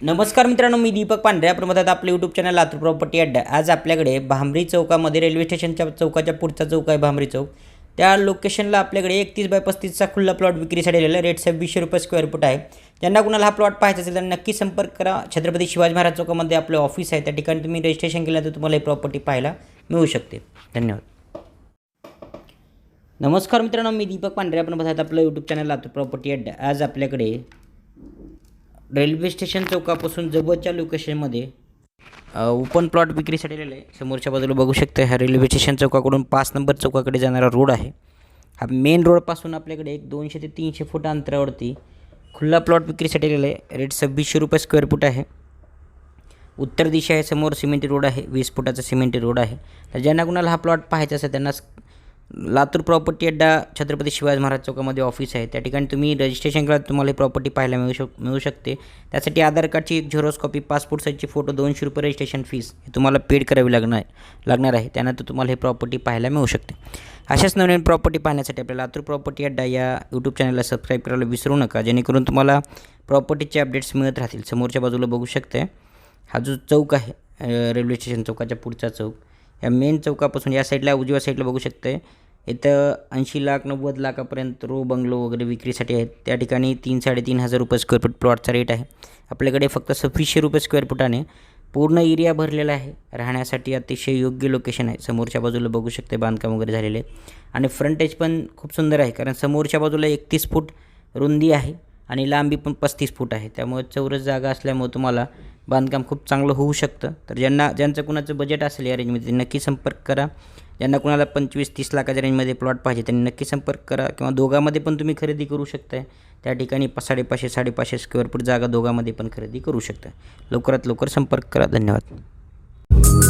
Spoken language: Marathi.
नमस्कार मित्रांनो मी दीपक पांढरे. आपण बघत आपले यूट्यूब चॅनल लातूर प्रॉपर्टी अड्डा. आज आपल्याकडे भांबरी चौकामध्ये रेल्वे स्टेशनच्या चौकाच्या पुढचा चौक आहे भांबरी चौक. त्या लोकेशनला आपल्याकडे एकतीस बाय पस्तीसचा खुल्ला प्लॉट विक्रीसाठी आलेला रेट सव्वीसशे रुपये स्क्वेअर फूट आहे. ज्यांना कुणाला हा प्लॉट पाहायचा असेल तर नक्की संपर्क करा. छत्रपती शिवाजी महाराज चौकामध्ये आपलं ऑफिस आहे. त्या ठिकाणी तुम्ही रजिस्ट्रेशन केलं तर तुम्हाला ही प्रॉपर्टी पाहायला मिळू शकते. धन्यवाद. नमस्कार मित्रांनो मी दीपक पांढरे. आपण बघत आपलं यूट्यूब चॅनल लातूर प्रॉपर्टी अड्डा. आज आपल्याकडे रेल्वे स्टेशन चौकापासून जवळच्या लोकेशनमध्ये ओपन प्लॉट विक्रीसाठी आलेलं आहे. समोरच्या बाजूला बघू शकता हा रेल्वे स्टेशन चौकाकडून पाच नंबर चौकाकडे जाणारा रोड आहे. हा मेन रोडपासून आपल्याकडे एक दोनशे ते तीनशे फूट अंतरावरती खुल्ला प्लॉट विक्रीसाठी आलेला आहे. रेट सव्वीसशे रुपये स्क्वेअर फूट आहे. उत्तर दिशा आहे समोर सिमेंटी रोड आहे वीस फुटाचा सिमेंटी रोड आहे. तर ज्यांना कुणाला हा प्लॉट पाहायचा असेल त्यांना लातूर प्रॉपर्टी अड्डा छत्रपती शिवाजी महाराज चौकामध्ये ऑफिस आहे. त्या ठिकाणी तुम्ही रजिस्ट्रेशन केलं तुम्हाला ही प्रॉपर्टी पाहायला मिळू शक मिळू शकते. त्यासाठी आधार कार्डची एक झेरॉक्स कॉपी पासपोर्ट साईजची फोटो दोनशे रुपये रजिस्ट्रेशन फीस हे तुम्हाला पेड करावी लागणार लागणार आहे. त्यानंतर तुम्हाला ही प्रॉपर्टी पाहायला मिळू शकते. अशाच नवीन प्रॉपर्टी पाहण्यासाठी आपल्या लातूर प्रॉपर्टी अड्डा या यूट्यूब चॅनलला सबस्क्राईब करायला विसरू नका. जेणेकरून तुम्हाला प्रॉपर्टीचे अपडेट्स मिळत राहतील. समोरच्या बाजूला बघू शकते हा जो चौक आहे रेल्वे स्टेशन चौकाच्या पुढचा चौक. या मेन चौकापासून या साईडला उजव्या साईडला बघू शकते इथं ऐंशी लाख नव्वद लाखापर्यंत रो बंगलो वगैरे विक्रीसाठी आहेत. त्या ठिकाणी तीन साडेतीन हजार रुपये स्क्वेअर फूट प्लॉटचा रेट आहे. आपल्याकडे फक्त सव्वीसशे रुपये स्क्वेअर फुटाने पूर्ण एरिया भरलेला आहे. राहण्यासाठी अतिशय योग्य लोकेशन आहे. समोरच्या बाजूला बघू शकते बांधकाम वगैरे झालेले. आहे आणि फ्रंटेज पण खूप सुंदर आहे. कारण समोरच्या बाजूला एकतीस फूट रुंदी आहे. आणि लांबी पण पस्तीस फूट आहे. त्यामुळे चौरस जागा असल्यामुळे तुम्हाला बांधकाम खूप चांगलं होऊ शकतं. तर ज्यांना ज्यांचं कुणाचं बजेट असेल या रेंजमध्ये नक्की संपर्क करा. ज्यांना कुणाला पंचवीस तीस लाखाच्या रेंजमध्ये प्लॉट पाहिजे त्यांनी नक्की संपर्क करा. किंवा दोघांमध्ये पण तुम्ही खरेदी करू शकताय. त्या ठिकाणी पा साडेपाचशे साडेपाचशे स्क्वेअर फूट जागा दोघांमध्ये पण खरेदी करू शकता लवकरात लवकर संपर्क करा. धन्यवाद.